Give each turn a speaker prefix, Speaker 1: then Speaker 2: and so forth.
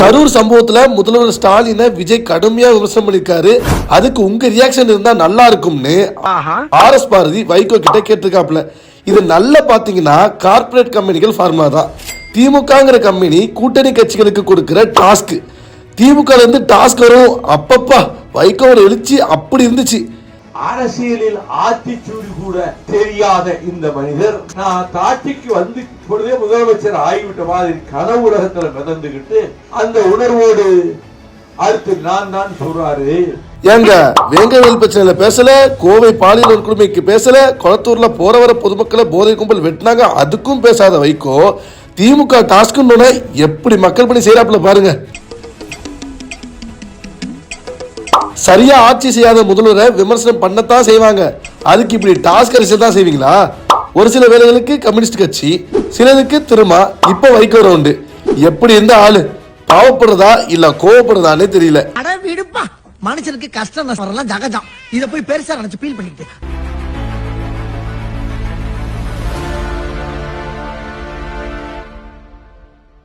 Speaker 1: கரூர் சம்பவத்துல முதல்வர் ஸ்டாலினை விஜய் கடுமையா விமர்சனம் பண்ணிருக்காரு. அதுக்கு உங்க ரியாக்ஷன் இருந்தா நல்லா இருக்கும்னு ஆர் எஸ் பாரதி வைகோ கிட்ட கேட்டிருக்காப்ல இது நல்லா பாத்தீங்கன்னா கார்ப்பரேட் கம்பெனிகள் ஃபார்முலா தான். திமுகங்கிற கம்பெனி கூட்டணி கட்சிகளுக்கு கொடுக்கிற டாஸ்க் திமுக இருந்து டாஸ்க் வரும். அப்பப்பா வைகோவோட எழுச்சி அப்படி இருந்துச்சு.
Speaker 2: அரசியலில் ஆத்திச்சூடி கூட தெரியாத இந்த மனிதர். நான் காட்சிக்கு வந்து பொழுதே முதலமைச்சர் ஆகிவிட்ட மாதிரி கனவு உலகத்துல மிதந்துகிட்டு அந்த உணர்வோடு அடுத்து நான் தான் சொல்றாரு.
Speaker 1: ஏங்க வேங்கவேல் பிரச்சனையில பேசல கோவை பாலியல் வன்கொடுமைக்கு பேசல குளத்தூர்ல போற வர பொதுமக்களை போதை கும்பல் வெட்டினாங்க அதுக்கும் பேசாத வைக்கோ திமுக டாஸ்க்குன்னு எப்படி மக்கள் பணி செய்யறாப்புல பாருங்க. சரியா ஆட்சி செய்யாத முதல்வரை விமர்சனம் பண்ணத்தான் செய்வாங்க. அதுக்கு இப்படி டாஸ்க் அரிசி தான் செய்வீங்களா? ஒரு சில வேலைகளுக்கு கம்யூனிஸ்ட் கட்சி சிலருக்கு திரும்ப இப்ப வைக்கோ ரவுண்டு எப்படி இருந்த ஆளு? பாவப்படுறதா இல்ல கோவப்படுறதானே தெரியல.
Speaker 3: மனுஷனுக்கு கஷ்டம் நஷ்டம் வரலாம் ஜகஜம். இதை போய் பெருசா நினைச்சு ஃபீல் பண்ணிட்டு